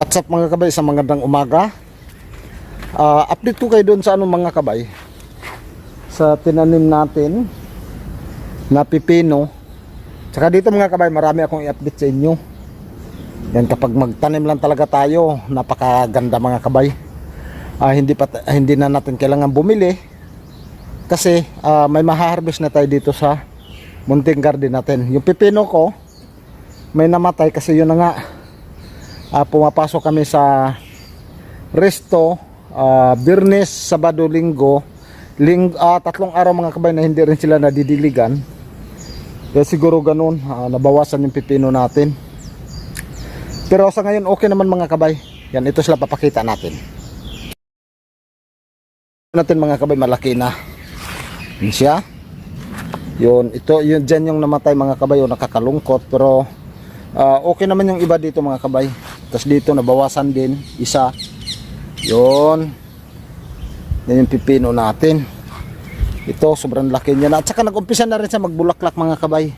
What's up mga kabay sa magandang umaga. Ah, Update ko kayo doon sa ano mga kabay. Sa tinanim natin Na pipino. Tsaka dito mga kabay marami akong i-update sa inyo. Yan kapag magtanim lang talaga tayo Napakaganda mga kabay. Ah, hindi, pa, hindi na natin kailangan bumili. Kasi ah, may maharvest na tayo dito sa Munting garden natin. Yung pipino ko May namatay kasi yun na nga Ah, pumapasok kami sa resto uh, Birnes, Sabado, Linggo. Ling, ah, tatlong araw mga kabay na hindi rin sila nadidiligan. Kaya siguro ganun ah, nabawasan yung pipino natin. Pero sa ngayon okay naman mga kabay. Yan ito sila papakita natin. Natin mga kabay malaki na. Yun siya. Yun ito yun dyan yung namatay mga kabay o nakakalungkot. Pero ah, okay naman yung iba dito mga kabay tapos dito nabawasan din isa. Yun. Yan yung pipino natin. Ito sobrang laki niya na. At saka nag-umpisa na rin siya magbulaklak mga kabay.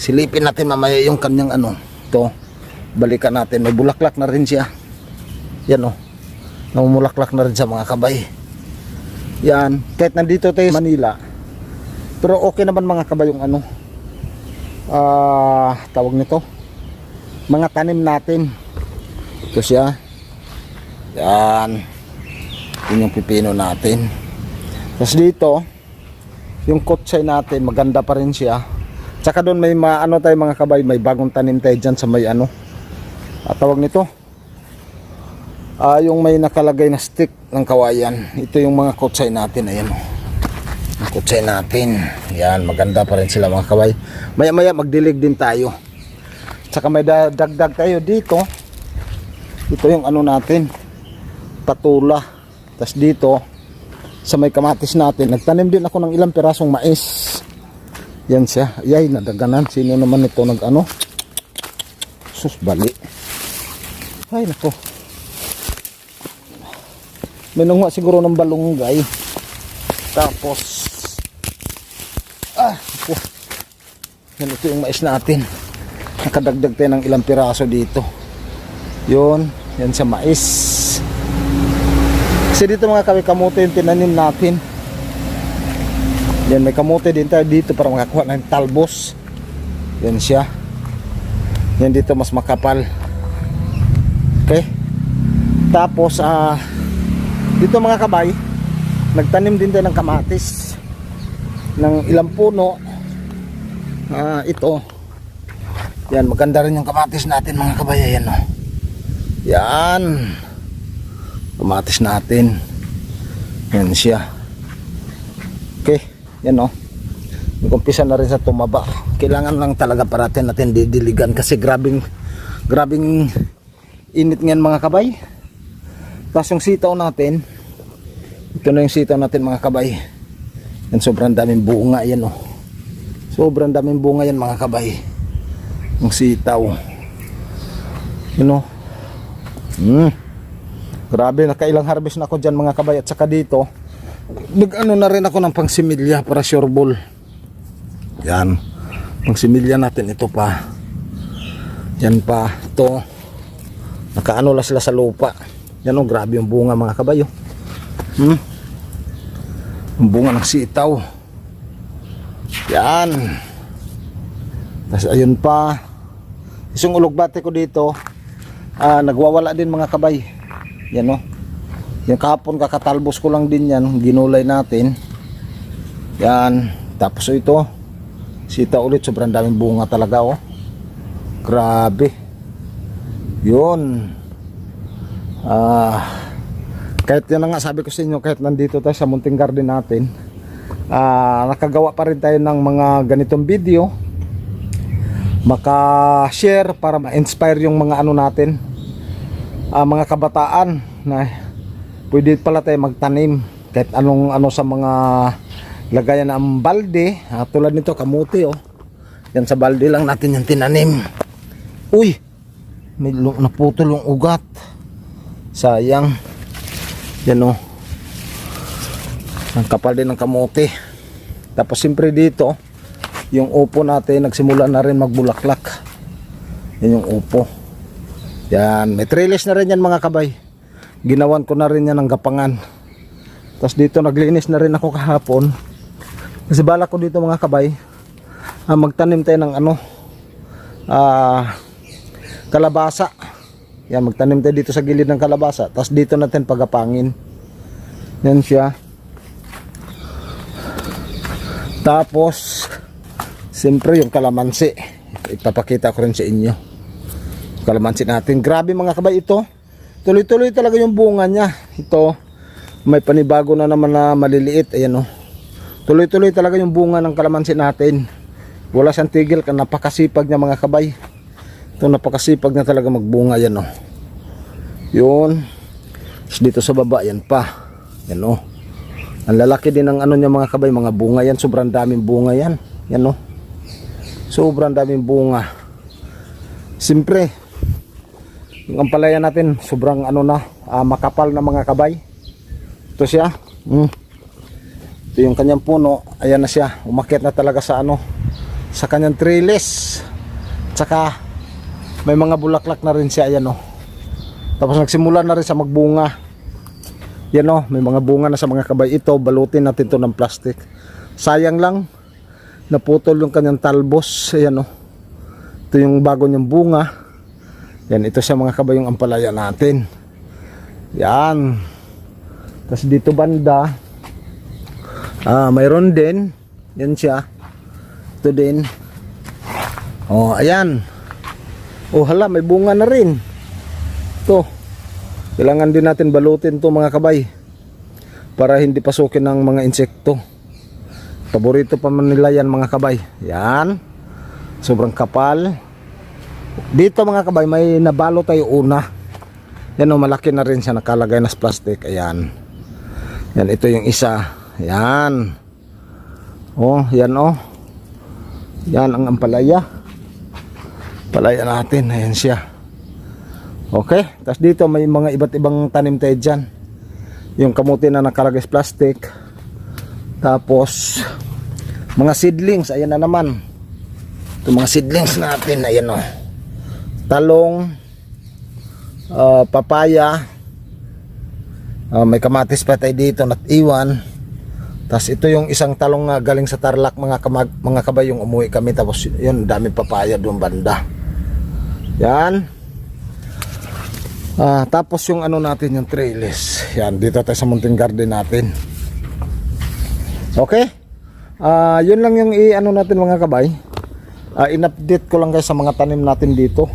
Silipin natin mamaya yung kanyang ano. Ito balikan natin. May bulaklak na rin siya. Yan o namumulaklak na rin siya mga kabay. Yan. Kahit nandito tayo sa Manila. Pero okay naman mga kabay yung ano. Ah tawag nito. Mga tanim natin ito siya. Yan. Yun yung pipino natin. Tapos dito yung kotsay natin maganda pa rin siya. Tsaka doon may ma, ano tayo mga kabay may bagong tanim tayo dyan sa may ano at tawag nito? Ah yung may nakalagay na stick ng kawayan. Ito yung mga kotsay natin ayan. O yung kotsay natin. Yan maganda pa rin sila mga kabay. Maya maya magdilig din tayo. Tsaka may da- dagdag tayo dito. Ito yung ano natin. Patula. Tapos dito sa may kamatis natin. Nagtanim din ako ng ilang pirasong mais. Yan siya. Yay, nadaganan. Sino naman ito nag ano? Sus, bali. Ay, nako. May nunga siguro ng balunggay. Tapos, ah, nako. Yan ito yung mais natin nakadagdag tayo ng ilang piraso dito yun yan sa mais. Kasi dito mga kami kamote yung tinanim natin. Yan may kamote din tayo dito para makakuha ng talbos. Yan siya. Yan dito mas makapal. Okay? Tapos ah dito mga kabay nagtanim din tayo ng kamatis. Ng ilang puno. Ah ito. Yan, maganda rin yung kamatis natin mga kabayan. Oh. Yan. Kamatis natin. Yan siya. Okay, yan oh. Nag-umpisa na rin sa tumaba. Kailangan lang talaga parating natin didiligan kasi grabing grabing init ngayon mga kabay. Tapos yung sitaw natin, ito na yung sitaw natin mga kabay. Yan sobrang daming bunga yan oh. Sobrang daming bunga yan mga kabay ang sitaw you know mm. grabe nakailang harvest na ako dyan mga kabay at saka dito nag ano na rin ako ng pangsimilya para sure ball yan pangsimilya natin ito pa yan pa ito nakaano lang sila sa lupa yan o grabe yung bunga mga kabay oh. hmm? yung bunga ng sitaw yan tapos ayun pa. Isang ulugbate ko dito. Ah, nagwawala din mga kabay. Yan oh. Yung kahapon kakatalbos ko lang din yan. Ginulay natin. Yan. Tapos ito. Sita ulit. Sobrang daming bunga talaga oh. Grabe. Yun. Ah. Kahit yan na nga sabi ko sa inyo. Kahit nandito tayo sa munting garden natin. Ah, nakagawa pa rin tayo ng mga ganitong video maka-share para ma-inspire yung mga ano natin. Uh, mga kabataan na pwede pala tayo magtanim. Kahit anong ano sa mga lagayan ng balde. Uh, tulad nito kamuti oh. Yan sa balde lang natin yung tinanim. Uy! May naputol yung ugat. Sayang. Yan oh. Ang kapal din ng kamote tapos siyempre dito yung upo natin nagsimula na rin magbulaklak yan yung upo Yan, may trellis na rin yan mga kabay. Ginawan ko na rin yan ng gapangan. Tapos dito naglinis na rin ako kahapon. Kasi bala ko dito mga kabay, ah, magtanim tayo ng ano, ah, kalabasa. Yan, magtanim tayo dito sa gilid ng kalabasa. Tapos dito natin pagapangin. Yan siya. Tapos, siyempre yung kalamansi. Ipapakita ko rin sa inyo. Kalamansi natin. Grabe mga kabay ito. Tuloy-tuloy talaga yung bunga niya. Ito, may panibago na naman na maliliit. Ayan o. Tuloy-tuloy talaga yung bunga ng kalamansi natin. Wala siyang tigil. Napakasipag niya mga kabay. Ito napakasipag na talaga magbunga yan o. Yun. Tapos dito sa baba yan pa. Yan o. Ang lalaki din ng ano niya mga kabay, mga bunga yan. Sobrang daming bunga yan. Yan o. Sobrang daming bunga. Siyempre, yung ampalaya natin, sobrang ano na, ah, makapal na mga kabay. Ito siya. Mm. Ito yung kanyang puno. Ayan na siya. Umakit na talaga sa ano, sa kanyang trellis. Tsaka, may mga bulaklak na rin siya. Ayan o. Tapos nagsimula na rin sa magbunga. Yan o, may mga bunga na sa mga kabay. Ito, balutin natin to ng plastic. Sayang lang, naputol yung kanyang talbos. Ayan o. Ito yung bago niyang bunga. Yan, ito siya mga kabay yung ampalaya natin. Yan. Tapos dito banda, ah, mayroon din. Yan siya. Ito din. Oh, ayan. Oh, hala, may bunga na rin. Ito. Kailangan din natin balutin to mga kabay para hindi pasukin ng mga insekto. Paborito pa man nila yan mga kabay. Yan. Sobrang kapal. Dito mga kabay may nabalo tayo una. Yan o malaki na rin siya nakalagay na plastic. Ayan. Yan ito yung isa. Yan. Oh, yan oh. Yan ang ampalaya. Palaya natin. Ayan siya. Okay, tapos dito may mga iba't ibang tanim tayo dyan. Yung kamuti na nakalagay sa plastic. Tapos, mga seedlings, ayan na naman. Ito mga seedlings natin, ayan o. Talong, ah, papaya, ah, may kamatis pa tayo dito at iwan. Tapos ito yung isang talong nga galing sa Tarlac mga kamag, mga kabay yung umuwi kami tapos yun dami papaya doon banda. Yan. Ah, tapos yung ano natin yung trellis. Yan, dito tayo sa mountain garden natin. Okay? Ah, yun lang yung i-ano natin mga kabay. Ah, in-update ko lang guys sa mga tanim natin dito.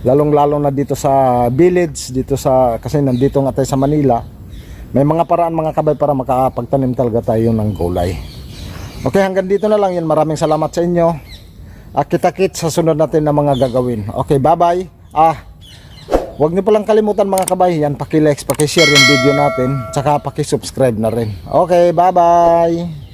Lalong-lalo na dito sa village, dito sa kasi nandito nga tayo sa Manila. May mga paraan mga kabay para makapagtanim talaga tayo ng gulay. Okay, hanggang dito na lang yun. Maraming salamat sa inyo. Ah, kita-kit sa sunod natin na mga gagawin. Okay, bye-bye. Ah, Huwag niyo palang kalimutan mga kabay, yan, paki-like, paki-share yung video natin, tsaka paki-subscribe na rin. Okay, bye-bye!